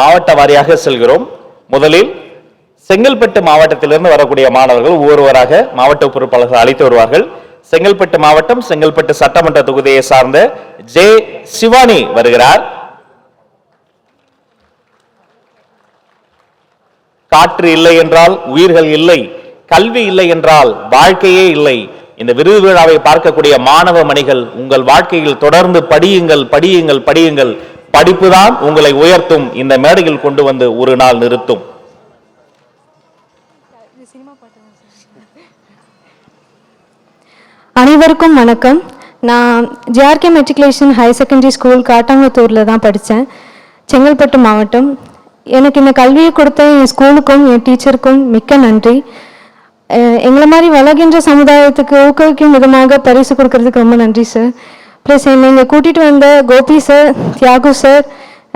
மாவட்ட வாரியாக செல்கிறோம். முதலில் செங்கல்பட்டு மாவட்டத்திலிருந்து வரக்கூடிய மாணவர்கள் ஒவ்வொருவராக மாவட்ட பொறுப்பாளர்கள் அழைத்து வருவார்கள். செங்கல்பட்டு மாவட்டம் செங்கல்பட்டு சட்டமன்ற தொகுதியை சார்ந்த ஜே சிவானி வருகிறார். காற்று இல்லை என்றால் உயிர்கள் இல்லை கல்வி இல்லை என்றால் வாழ்க்கையே இல்லை. இந்த விருது விழாவை பார்க்கக்கூடிய மாணவ மணிகள் உங்கள் வாழ்க்கையில் தொடர்ந்து படியுங்கள் படியுங்கள் படியுங்கள். படிப்புதான் உங்களை உயர்த்தும். இந்த மேடையில் கொண்டு வந்து ஒரு நாள் நிறுத்தும். அனைவருக்கும் வணக்கம். நான் GRK matriculation higher secondary school காட்டாங்குத்தூரில் தான் படித்தேன் செங்கல்பட்டு மாவட்டம். எனக்கு இந்த கல்வியை கொடுத்த என் ஸ்கூலுக்கும் என் டீச்சருக்கும் மிக்க நன்றி. அஹ் எங்களை மாதிரி வளர்கின்ற சமுதாயத்துக்கு ஊக்குவிக்கும் விதமாக பரிசு கொடுக்கறதுக்கு ரொம்ப நன்றி சார். ப்ளஸ் என்னை இங்கே கூட்டிகிட்டு வந்த Gopi sir Thiyagu sir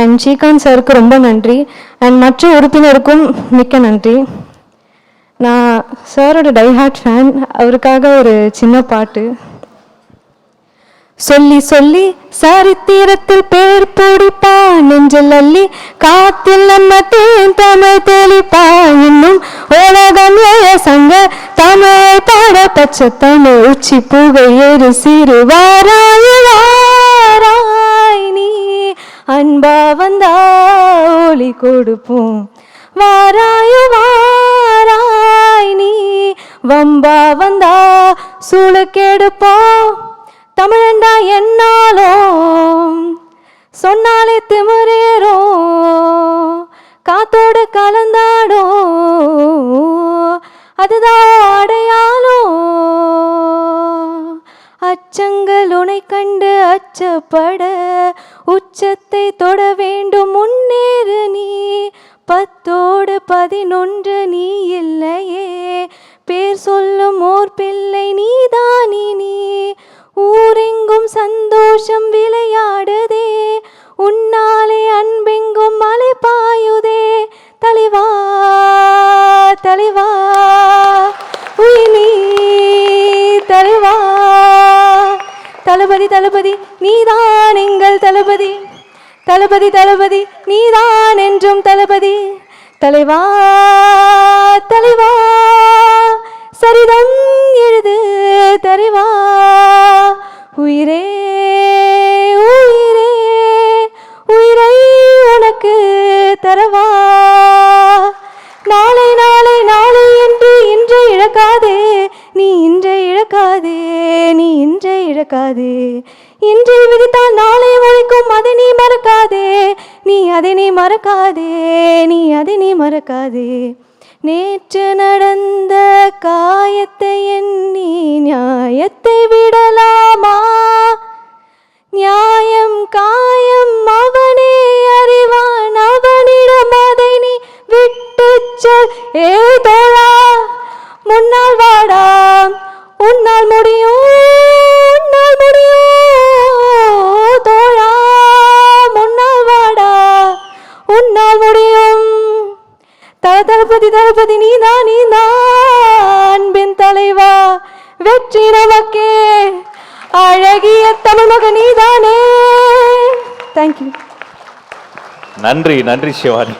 and Srikanth சாருக்கு ரொம்ப நன்றி. அண்ட் மற்ற உறுப்பினருக்கும் மிக்க நன்றி. நான் சாரோட டைஹார்ட் ஃபேன் அவருக்காக ஒரு சின்ன பாட்டு. சொல்லி சொல்லி சரித்திரத்தில் பேர் பிடிப்பான் நெஞ்சில் அள்ளி காத்தில் நம்ம தேன் தமிழ் தெளிப்பான் இன்னும் உலகம் சங்க. தமிழை பாட பச்சை தமிழ் உச்சி புகை ஏறு சிறு வாராய் வாராய் நீ. அன்பா வந்தா ஒளி கொடுப்போம். வாராய வாராய் நீ. வம்பா வந்தா சுளுக்கெடுப்போம் தமிழண்டா என்னாலும் சொன்னாலே திமிரேறும் காத்தோடு கலந்தாடும் அதுதான் அடையாளம். அச்சங்கள் உனை கண்டு அச்சப்பட உச்சத்தை தொட வேண்டும் முன்னேறு நீ. பத்தோடு பதினொன்று நீ இல்லையே பேர் சொல்லும் ஓர் பிள்ளை தளபதி தளபதி நீதான் எங்கள் தளபதி. தளபதி தளபதி நீதான் என்றும் தளபதி. தலைவா தலைவா சரிதம் எழுது தருவா. உயிரே உயிரே உயிரை உனக்கு தரவா. இன்றை இன்று விதித்தால் நாளை வரைக்கும் அதை நீ மறக்காதே. நீ அதை நீ மறக்காதே. நீ அதை நீ மறக்காதே. நேற்று நடந்த காயத்தை தளபதி தளபதி நீதான் நீதான் அன்பின் தலைவா வெற்றி நமக்கே. அழகிய தமிழ் மகன் நீதானே தேங்க்யூ நன்றி நன்றி சிவானி.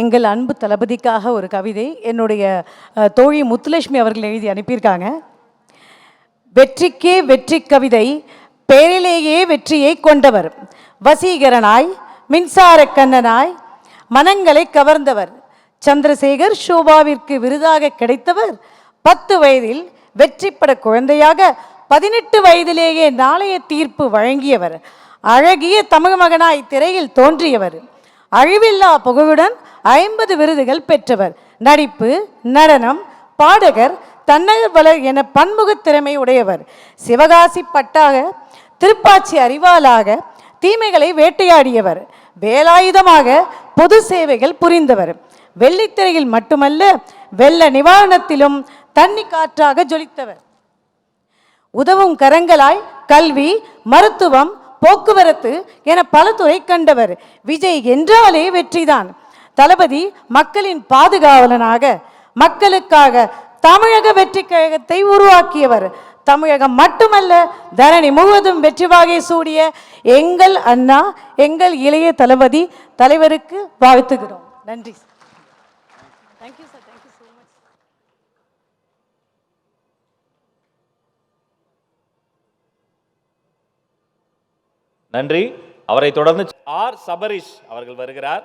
எங்கள் அன்பு தளபதிக்காக ஒரு கவிதை என்னுடைய தோழி முத்துலட்சுமி அவர்கள் எழுதி அனுப்பியிருக்காங்க. வெற்றிக்கே வெற்றி கவிதை பெயரிலேயே வெற்றியை கொண்டவர். வசீகரனாய் மின்சார கண்ணனாய் மனங்களை கவர்ந்தவர். சந்திரசேகர் ஷோபாவிற்கு விருதாக கிடைத்தவர். பத்து வயதில் வெற்றிப்பட குழந்தையாக பதினெட்டு வயதிலேயே நாளைய தீர்ப்பு வழங்கியவர். அழகிய தமிழ் மகனாய் திரையில் தோன்றியவர். அழிவில்லா புகழுடன் ஐம்பது விருதுகள் பெற்றவர். நடிப்பு நடனம் பாடகர் தன்னகர் என பன்முகத் திறமை உடையவர். சிவகாசி பட்டாக திருப்பாச்சி அறிவாளாக தீமைகளை வேட்டையாடியவர். வேலாயுதமாக பொது சேவைகள் புரிந்தவர். வெள்ளித்திரையில் மட்டுமல்ல வெள்ள நிவாரணத்திலும் தண்ணி காற்றாக ஜொலித்தவர். உதவும் கரங்களாய் கல்வி மருத்துவம் போக்குவரத்து என பல துறை கண்டவர். விஜய் என்றாலே வெற்றிதான். தளபதி மக்களின் பாதுகாவலனாக மக்களுக்காக தமிழக வெற்றி கழகத்தை உருவாக்கியவர். தமிழகம் மட்டுமல்ல தரணி முழுவதும் வெற்றி வாகை சூடிய எங்கள் அண்ணா எங்கள் இளைய தளபதி தலைவருக்கு வாழ்த்துகிறோம். நன்றி thank you sir thank you so much நன்றி. அவரை தொடர்ந்து ஆர். சபரிஷ் அவர்கள் வருகிறார்.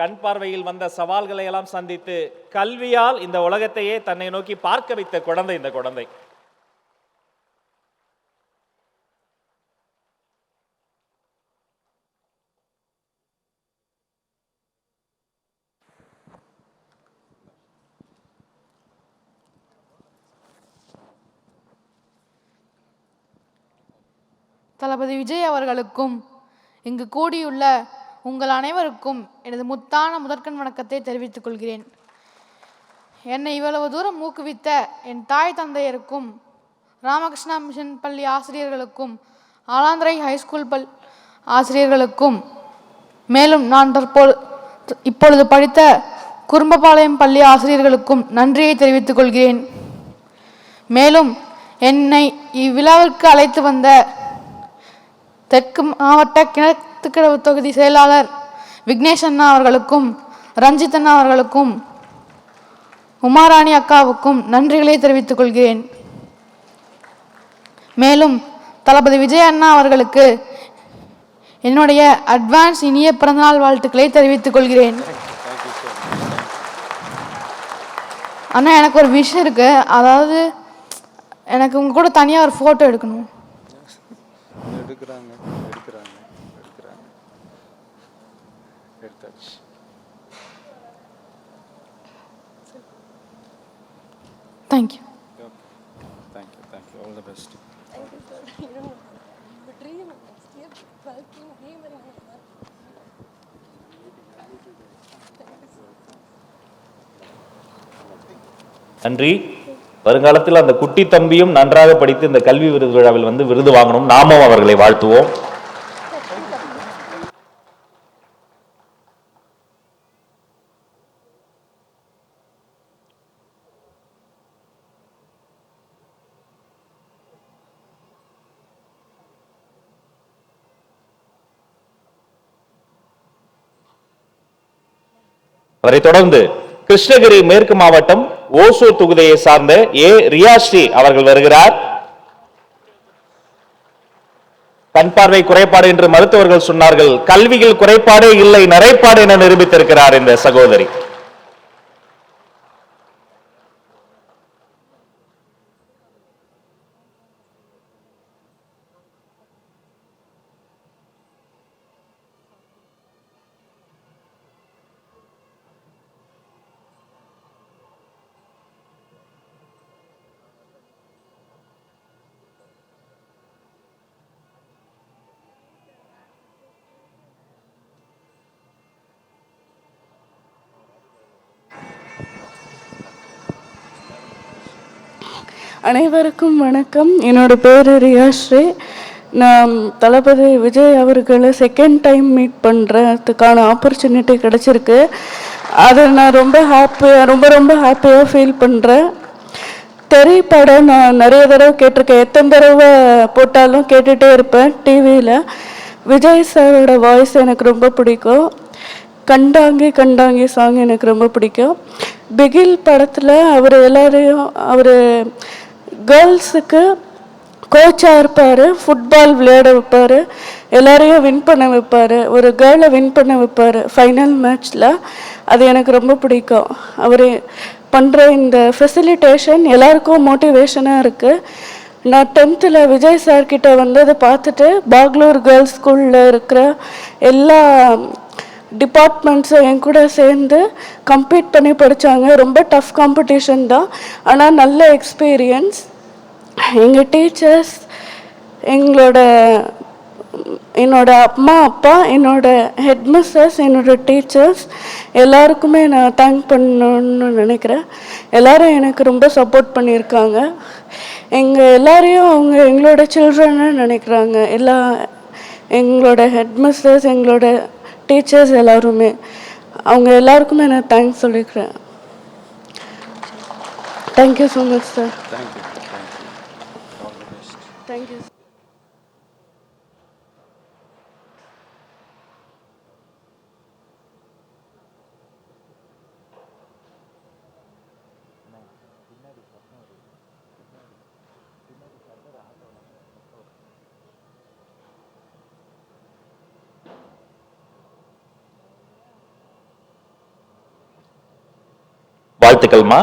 கண் பார்வையில் வந்த சவால்களை எல்லாம் சந்தித்து கல்வியால் இந்த உலகத்தையே தன்னை நோக்கி பார்க்க வைத்த குழந்தை இந்த குழந்தை. தளபதி விஜய் அவர்களுக்கும் இங்கு கூடியுள்ள உங்கள் அனைவருக்கும் எனது முத்தான முதற்கண் வணக்கத்தை தெரிவித்துக் கொள்கிறேன். என்னை இவ்வளவு தூரம் ஊக்குவித்த என் தாய் தந்தையருக்கும் ராமகிருஷ்ணா மிஷன் பள்ளி ஆசிரியர்களுக்கும் ஆலாந்திரை ஹைஸ்கூல் பல் ஆசிரியர்களுக்கும் மேலும் நான் தற்போது இப்பொழுது படித்த குறும்பபாளையம் பள்ளி ஆசிரியர்களுக்கும் நன்றியை தெரிவித்துக் கொள்கிறேன். மேலும் என்னை இவ்விழாவிற்கு அழைத்து வந்த தெற்கு மாவட்ட கிணத்துக்கிழவு தொகுதி செயலாளர் விக்னேஷ் அண்ணா அவர்களுக்கும் ரஞ்சித் அண்ணா அவர்களுக்கும் உமாராணி அக்காவுக்கும் நன்றிகளை தெரிவித்துக் கொள்கிறேன். மேலும் தளபதி விஜய் அண்ணா அவர்களுக்கு என்னுடைய அட்வான்ஸ் இனிய பிறந்தநாள் வாழ்த்துக்களை தெரிவித்துக் கொள்கிறேன். அண்ணா எனக்கு ஒரு விஷயம் இருக்கு. அதாவது எனக்கு உங்க கூட தனியாக ஒரு ஃபோட்டோ எடுக்கணும். எடுத்தாச்சு thank you thank you thank you all the best நன்றி. வருங்காலத்தில் அந்த குட்டி தம்பியும் நன்றாக படித்து இந்த கல்வி விருது விழாவில் வந்து விருது வாங்கணும். நாமும் அவர்களை வாழ்த்துவோம். அவரை தொடர்ந்து கிருஷ்ணகிரி மேற்கு மாவட்டம் ஓசூர் தொகுதியை சார்ந்த ஏ ரியாஸ்ரீ அவர்கள் வருகிறார். கண் பார்வை குறைபாடு என்று மருத்துவர்கள் சொன்னார்கள் கல்வியில் குறைபாடே இல்லை நிறைப்பாடு என நிரூபித்திருக்கிறார் இந்த சகோதரி. அனைவருக்கும் வணக்கம். என்னோட பேர் ரியாஸ்ரீ நான் தளபதி விஜய் அவர்களை செகண்ட் டைம் மீட் பண்ணுறதுக்கான ஆப்பர்ச்சுனிட்டி கிடச்சிருக்கு. அதை நான் ரொம்ப ஹாப்பியாக ரொம்ப ரொம்ப ஹாப்பியாக ஃபீல் பண்ணுறேன் திரைப்படம் நான் நிறைய தடவை கேட்டிருக்கேன். எத்தனை தடவை போட்டாலும் கேட்டுகிட்டே இருப்பேன் டிவியில் விஜய் சாரோட வாய்ஸ் எனக்கு ரொம்ப பிடிக்கும். கண்டாங்கி கண்டாங்கி சாங் எனக்கு ரொம்ப பிடிக்கும். பிகில் படத்தில் அவர் எல்லாரையும் அவர் கேர்ள்ஸுக்கு கோச்சாக இருப்பார் ஃபுட்பால் விளையாட வைப்பார் எல்லாரையும் வின் பண்ண வைப்பார் ஒரு கேர்ளை வின் பண்ண வைப்பார். ஃபைனல் மேட்ச்சில் அது எனக்கு ரொம்ப பிடிக்கும். அவர் பண்ணுற இந்த ஃபெசிலிட்டேஷன் எல்லாருக்கும் மோட்டிவேஷனாக இருக்குது நான் டென்த்தில் விஜய் சார் வந்து அதை பார்த்துட்டு பாக்லூர் கேர்ள்ஸ் ஸ்கூலில் இருக்கிற எல்லா டிபார்ட்மெண்ட்ஸும் என் கூட சேர்ந்து கம்ப்ளீட் பண்ணி படித்தாங்க ரொம்ப டஃப் காம்படிஷன் தான். ஆனால் நல்ல எக்ஸ்பீரியன்ஸ் எங்கள் டீச்சர்ஸ் எங்களோட என்னோட அம்மா அப்பா என்னோட ஹெட் மிஸ்ஸஸ் என்னோட டீச்சர்ஸ் எல்லாருக்குமே நான் தேங்க் பண்ணணும்னு நினைக்கிறேன். எல்லாரும் எனக்கு ரொம்ப சப்போர்ட் பண்ணியிருக்காங்க. எங்கள் எல்லாரையும் அவங்க எங்களோட சில்ட்ரன்னு நினைக்கிறாங்க. எல்லா எங்களோட ஹெட்மிஸ்டர்ஸ் எங்களோட டீச்சர்ஸ் எல்லாருமே. அவங்க எல்லாருக்குமே நான் தேங்க்ஸ் சொல்லிக்கிறேன். Thank you so much sir thank you வாழ்த்துக்கள்மா